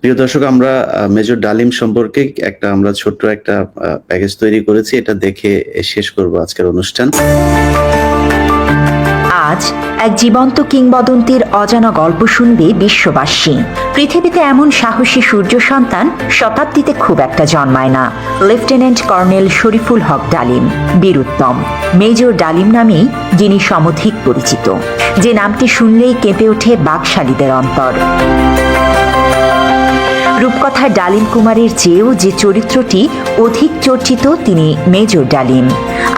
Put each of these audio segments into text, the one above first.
প্রিয় দর্শক, আমরা মেজর ডালিম সম্পর্কে একটা, আমরা ছোট্ট একটা প্যাকেজ তৈরি করেছি। এটা দেখে শেষ করব আজকের অনুষ্ঠান। আজ এক জীবন্ত কিংবদন্তির অজানা গল্প শুনবে বিশ্ববাসী। পৃথিবীতে এমন সাহসী সূর্য সন্তান শতাব্দীতে খুব একটা জন্মায় না। লেফটেন্যান্ট কর্নেল শরীফুল হক ডালিম, বীরুত্তম। মেজর ডালিম নামেই যিনি সমধিক পরিচিত। যে নামটি শুনলেই কেঁপে ওঠে বাকশালীদের অন্তর। রূপকথার ডালিম কুমারের চেয়েও যে চরিত্রটি অধিক চর্চিত তিনি মেজর ডালিম।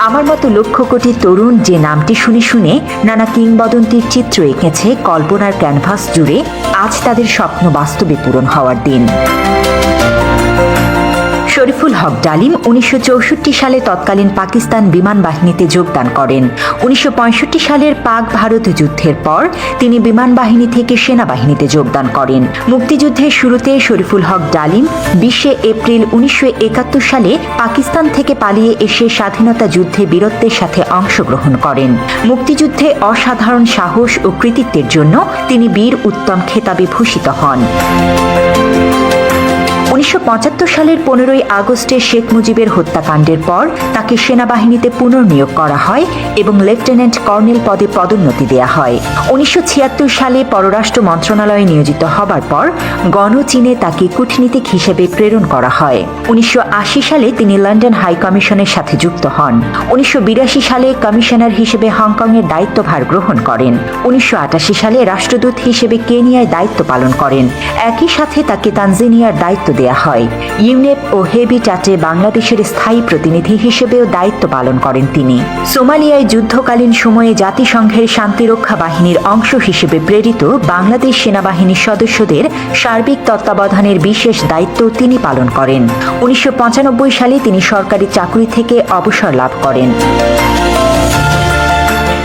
আমার মতো লক্ষ কোটি তরুণ যে নামটি শুনে শুনে নানা কিংবদন্তির চিত্র এঁকেছে কল্পনার ক্যানভাস জুড়ে, আজ তাদের স্বপ্ন বাস্তবে পূরণ হওয়ার দিন। শরীফুল হক ডালিম উনিশশো চৌষট্টি সালে তৎকালীন পাকিস্তান বিমান বাহিনীতে যোগদান করেন। উনিশশো পঁয়ষট্টি সালের পাক ভারত যুদ্ধের পর তিনি বিমান বাহিনী থেকে সেনাবাহিনীতে যোগদান করেন। মুক্তিযুদ্ধের শুরুতে শরীফুল হক ডালিম বিশে এপ্রিল উনিশশো একাত্তর সালে পাকিস্তান থেকে পালিয়ে এসে স্বাধীনতা যুদ্ধে বীরত্বের সাথে অংশগ্রহণ করেন। মুক্তিযুদ্ধে অসাধারণ সাহস ও কৃতিত্বের জন্য তিনি বীর উত্তম খেতাবে ভূষিত হন। উনিশশো সালের পনেরোই আগস্টে শেখ মুজিবের হত্যাকাণ্ডের পর তাকে সেনাবাহিনীতে পুনর্নিয়োগ করা হয় এবং লেফটেন্যান্ট কর্নেল পদে পদোন্নতি দেওয়া হয়। উনিশশো ছিয়াত্তর সালে পররাষ্ট্র মন্ত্রণালয়ে নিয়োজিত হবার পর গণচীনে তাকে কূটনীতিক হিসেবে প্রেরণ করা হয়। উনিশশো আশি সালে তিনি লন্ডন হাই কমিশনের সাথে যুক্ত হন। উনিশশো বিরাশি সালে কমিশনার হিসেবে হংকংয়ের দায়িত্বভার গ্রহণ করেন। উনিশশো আটাশি সালে রাষ্ট্রদূত হিসেবে কেনিয়ায় দায়িত্ব পালন করেন। একই সাথে তাকে তানজানিয়ার দায়িত্ব দেয়া হয়। ইউনেপ ও হেবিটাটে বাংলাদেশের স্থায়ী প্রতিনিধি হিসেবেও দায়িত্ব পালন করেন তিনি। সোমালিয়ায় যুদ্ধকালীন সময়ে জাতিসংঘের শান্তিরক্ষা বাহিনীর অংশ হিসেবে প্রেরিত বাংলাদেশ সেনাবাহিনীর সদস্যদের সার্বিক তত্ত্বাবধানের বিশেষ দায়িত্ব তিনি পালন করেন। উনিশশো পঁচানব্বই সালে তিনি সরকারি চাকরি থেকে অবসর লাভ করেন।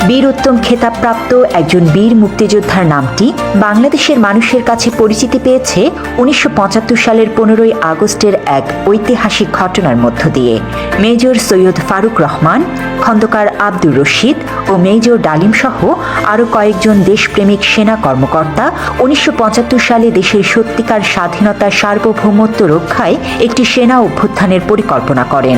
বীর উত্তম খেতাবপ্রাপ্ত একজন বীর মুক্তিযোদ্ধার নামটি বাংলাদেশের মানুষের কাছে পরিচিতি পেয়েছে উনিশশো পঁচাত্তর সালের পনেরোই আগস্টের এক ঐতিহাসিক ঘটনার মধ্য দিয়ে। মেজর সৈয়দ ফারুক রহমান, খন্দকার আব্দুর রশিদ ও মেজর ডালিম সহ আরও কয়েকজন দেশপ্রেমিক সেনা কর্মকর্তা উনিশশো পঁচাত্তর সালে দেশের সত্যিকার স্বাধীনতা সার্বভৌমত্ব রক্ষায় একটি সেনা অভ্যুত্থানের পরিকল্পনা করেন।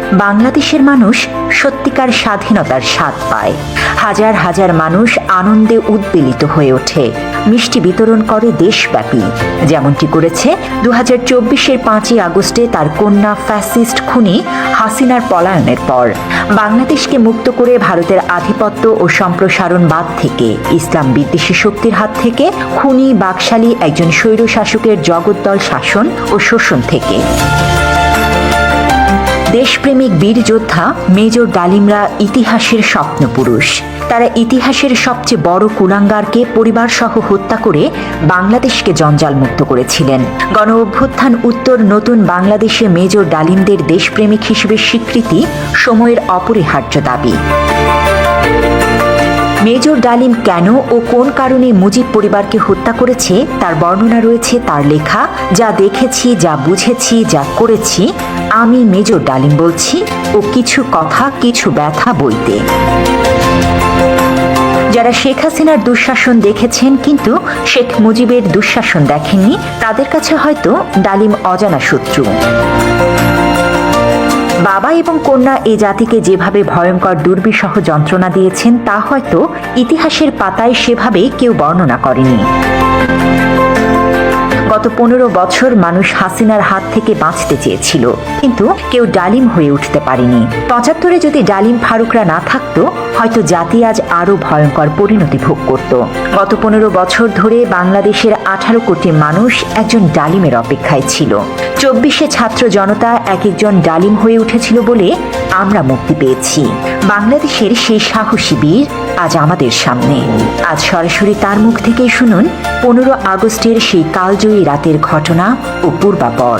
বাংলাদেশের মানুষ সত্যিকার স্বাধীনতার স্বাদ পায়। হাজার হাজার মানুষ আনন্দে উদ্বেলিত হয়ে ওঠে। মিষ্টি বিতরণ করে দেশব্যাপী। যেমনটি করেছে দু হাজার চব্বিশের পাঁচই আগস্টে তার কন্যা ফ্যাসিস্ট খুনি হাসিনার পলায়নের পর। বাংলাদেশকে মুক্ত করে ভারতের আধিপত্য ও সম্প্রসারণবাদ থেকে ইসলাম বিদ্বেষী শক্তির হাত থেকে খুনি বাকশালী একজন স্বৈরশাসকের জগদ্দল শাসন ও শোষণ থেকে। দেশপ্রেমিক বীর যোদ্ধা মেজর ডালিমরা ইতিহাসের স্বপ্নপুরুষ। তারা ইতিহাসের সবচেয়ে বড় কুলাঙ্গারকে পরিবার সহ হত্যা করে বাংলাদেশকে জঞ্জাল মুক্ত করেছিলেন। গণ অভ্যুত্থান উত্তর নতুন বাংলাদেশে মেজর ডালিমদের দেশপ্রেমিক হিসেবে স্বীকৃতি, সময়ের অপরিহার্য দাবি। মেজর ডালিম কেন ও কোন কারণে মুজিব পরিবারকে হত্যা করেছে, তার বর্ণনা রয়েছে, তার লেখা, যা দেখেছি, যা বুঝেছি, যা করেছি, আমি মেজর ডালিম বলছি, ও কিছু কথা, কিছু ব্যথা বইতে। যারা শেখ হাসিনার দুঃশাসন দেখেছেন, কিন্তু শেখ মুজিবের দুঃশাসন দেখেননি, তাদের কাছে হয়তো ডালিম অজানা শত্রু। বাবা এবং কন্যা এ জাতিকে যেভাবে ভয়ঙ্কর, দুর্বিষহ যন্ত্রণা দিয়েছেন, তা হয়তো ইতিহাসের পাতায় সেভাবে কেউ বর্ণনা করেনি। গত পনেরো বছর মানুষ হাসিনার হাত থেকে বাঁচতে চেয়েছিল, কিন্তু কেউ ডালিম হয়ে উঠতে পারেনি। পঁচাত্তরে যদি ডালিম ফারুকরা না থাকতো, হয়তো জাতি আজ আরও ভয়ঙ্কর পরিণতি ভোগ করত। গত পনেরো বছর ধরে বাংলাদেশের আঠারো কোটি মানুষ একজন ডালিমের অপেক্ষায় ছিল। চব্বিশে ছাত্র জনতা এক একজন ডালিম হয়ে উঠেছিল বলে আমরা মুক্তি পেয়েছি। বাংলাদেশের সেই সাহসী বীর আজ আমাদের সামনে। আজ সরাসরি তার মুখ থেকেই শুনুন পনেরো আগস্টের সেই কালজয়ী রাতের ঘটনা ও পূর্বাপর।